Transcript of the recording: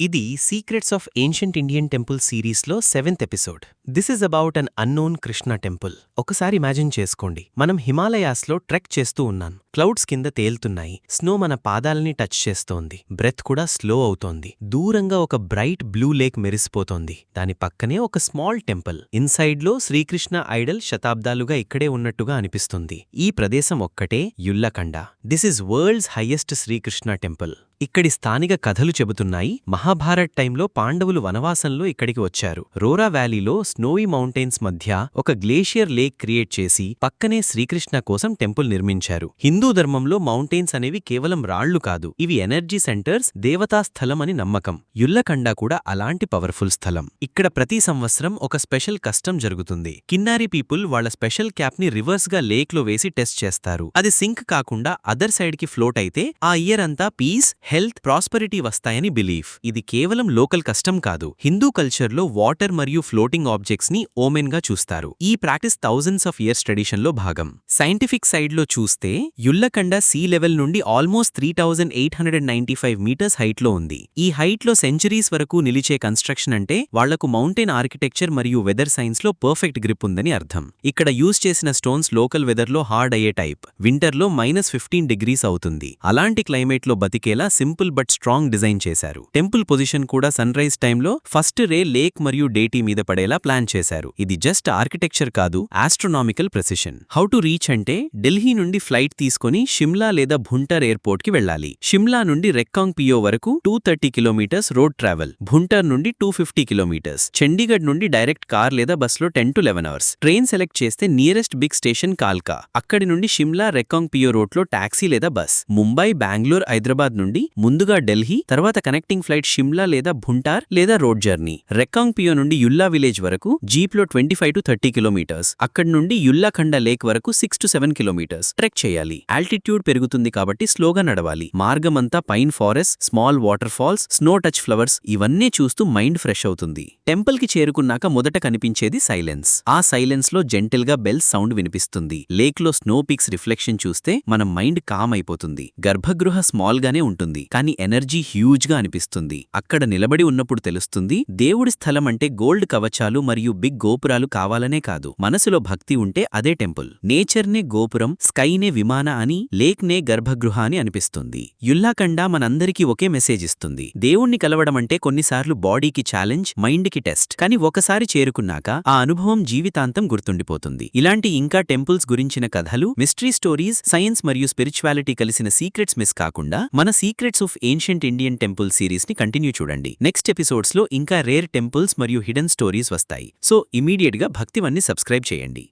ఇది secrets of ancient Indian temple సిరీస్లో seventh episode this is about an unknown Krishna temple ఒకసారి imagine చేసుకోండి. మనం హిమాలయాస్లో ట్రెక్ చేస్తూ ఉన్నాం. క్లౌడ్స్ కింద తేలుతున్నాయి. స్నో మన పాదాలని టచ్ చేస్తోంది. బ్రెత్ కూడా స్లో అవుతోంది. దూరంగా ఒక బ్రైట్ బ్లూ లేక్ మెరిసిపోతోంది. దాని పక్కనే ఒక స్మాల్ టెంపుల్. ఇన్సైడ్లో శ్రీకృష్ణ ఐడల్ శతాబ్దాలుగా ఇక్కడే ఉన్నట్టుగా అనిపిస్తుంది. ఈ ప్రదేశం ఒక్కటే Yullakanda this is world's highest Shrikrishna temple. ఇక్కడి స్థానిక కథలు చెబుతున్నాయి. మహాభారత్ టైంలో పాండవులు వనవాసంలో ఇక్కడికి వచ్చారు. రోరా వ్యాలీలో స్నోయీ మౌంటైన్స్ మధ్య ఒక గ్లేషియర్ లేక్ క్రియేట్ చేసి పక్కనే శ్రీకృష్ణ కోసం టెంపుల్ నిర్మించారు. హిందూ హిందూ ధర్మంలో మౌంటైన్స్ అనేవి కేవలం రాళ్ళు కాదు ఇవి ఎనర్జీ సెంటర్స్ దేవతా స్థలం అని నమ్మకం. యుల్లకండ కూడా అలాంటి పవర్ఫుల్ స్థలం. ఇక్కడ ప్రతి సంవత్సరం ఒక స్పెషల్ కష్టం జరుగుతుంది. కిన్నారి పీపుల్ వాళ్ళ స్పెషల్ క్యాప్ని రివర్స్గా లేక్లో వేసి టెస్ట్ చేస్తారు. అది సింక్ కాకుండా అదర్ సైడ్కి ఫ్లోట్ అయితే ఆ ఇయర్ అంతా పీస్ హెల్త్ ప్రాస్పరిటీ వస్తాయని బిలీఫ్. ఇది కేవలం లోకల్ కష్టం కాదు. హిందూ కల్చర్లో వాటర్ మరియు ఫ్లోటింగ్ ఆబ్జెక్ట్స్ని ఓమెన్గా చూస్తారు. ఈ ప్రాక్టీస్ థౌజండ్స్ ఆఫ్ ఇయర్స్ ట్రెడిషన్లో భాగం. సైంటిఫిక్ సైడ్లో చూస్తే యుల్లకండ సీ లెవెల్ నుండి almost three thousand eight hundred ninety five metres హైట్లో ఉంది. ఈ హైట్లో సెంచరీస్ వరకు నిలిచే కన్స్ట్రక్షన్ అంటే వాళ్ళకు మౌంటైన్ ఆర్కిటెక్చర్ మరియు వెదర్ సైన్స్లో పర్ఫెక్ట్ గ్రిప్ ఉందని అర్థం. ఇక్కడ యూజ్ చేసిన స్టోన్స్ లోకల్ వెదర్లో హార్డ్ అయ్యే టైప్. వింటర్లో మైనస్ ఫిఫ్టీన్ డిగ్రీస్ అవుతుంది. అలాంటి క్లైమేట్లో బతికేలా సింపుల్ బట్ స్ట్రాంగ్ డిజైన్ చేశారు. టెంపుల్ పొజిషన్ కూడా sunrise time first ray lake మరియు డేటీ మీద పడేలా ప్లాన్ చేశారు. ఇది జస్ట్ ఆర్కిటెక్చర్ కాదు astronomical precision. How to reach అంటే ఢిల్లీ నుండి ఫ్లైట్ తీసుకు తీసుకుని షిమ్లా లేదా భుంటర్ ఎయిర్పోర్ట్కి షిమ్లా నుండి రెక్కాంగ్ పియో వరకు two thirty kilometres road travel. Bhuntar నుండి టూ ఫిఫ్టీ కిలోమీటర్స్. చండీగఢ్ నుండి డైరెక్ట్ కార్ లేదా బస్లో ten to eleven hours train select చేస్తే నియరెస్ట్ బిగ్ స్టేషన్ కాల్కా. అక్కడి నుండి షిమ్లా రెక్కాంగ్ పియో రోడ్లో ట్యాక్సీ టాక్సీ లేదా బస్. ముంబై బెంగళూరు హైదరాబాద్ నుండి ముందుగా ఢిల్లీ తర్వాత కనెక్టింగ్ ఫ్లైట్ షిమ్లా లేదా భుంటార్ లేదా రోడ్ జర్నీ. రెక్కాంగ్ పియో నుండి యుల్లా విలేజ్ వరకు జీప్లో twenty five to thirty kilometres. అక్కడి నుండి యుల్లాఖండ లేక్ వరకు six to seven kilometres. Trek చేయాలి. ఆల్టిట్యూడ్ పెరుగుతుంది కాబట్టి స్లోగా నడవాలి. మార్గమంతా pine forest small waterfalls snow touch flowers ఇవన్నీ చూస్తూ మైండ్ ఫ్రెష్ అవుతుంది. టెంపుల్కి చేరుకున్నాక మొదట కనిపించేది సైలెన్స్ ఆ సైలెన్స్లో జెంటిల్గా బెల్ సౌండ్ వినిపిస్తుంది. లేక్లో స్నో పిక్స్ రిఫ్లెక్షన్ చూస్తే మన మైండ్ కామ్ అయిపోతుంది. గర్భగృహ స్మాల్ గానే ఉంటుంది. కానీ ఎనర్జీ హ్యూజ్గా అనిపిస్తుంది. అక్కడ నిలబడి ఉన్నప్పుడు తెలుస్తుంది దేవుడి స్థలం అంటే గోల్డ్ కవచాలు మరియు బిగ్ గోపురాలు కావాలనే కాదు. మనసులో భక్తి ఉంటే అదే టెంపుల్ నేచర్నే గోపురం స్కైనే విమాన అని లేక్నే గర్భగృహ అని అనిపిస్తుంది. యుల్లాఖండ మనందరికీ ఒకే మెసేజ్ ఇస్తుంది. దేవుణ్ణి కలవడమంటే కొన్నిసార్లు బాడీకి ఛాలెంజ్ మైండ్కి టెస్ట్. కానీ ఒకసారి చేరుకున్నాక ఆ అనుభవం జీవితాంతం గుర్తుండిపోతుంది. ఇలాంటి ఇంకా టెంపుల్స్ గురించిన కథలు మిస్టరీ స్టోరీస్ సైన్స్ మరియు స్పిరిచువాలిటీ కలిసిన సీక్రెట్స్ మిస్ కాకుండా మన secrets of ancient Indian temple సిరీస్ని continue చూడండి. నెక్స్ట్ ఎపిసోడ్స్లో ఇంకా రేర్ టెంపుల్స్ మరియు హిడెన్ స్టోరీస్ వస్తాయి. సో ఇమీడియట్గా భక్తివన్ని సబ్స్క్రైబ్ చేయండి.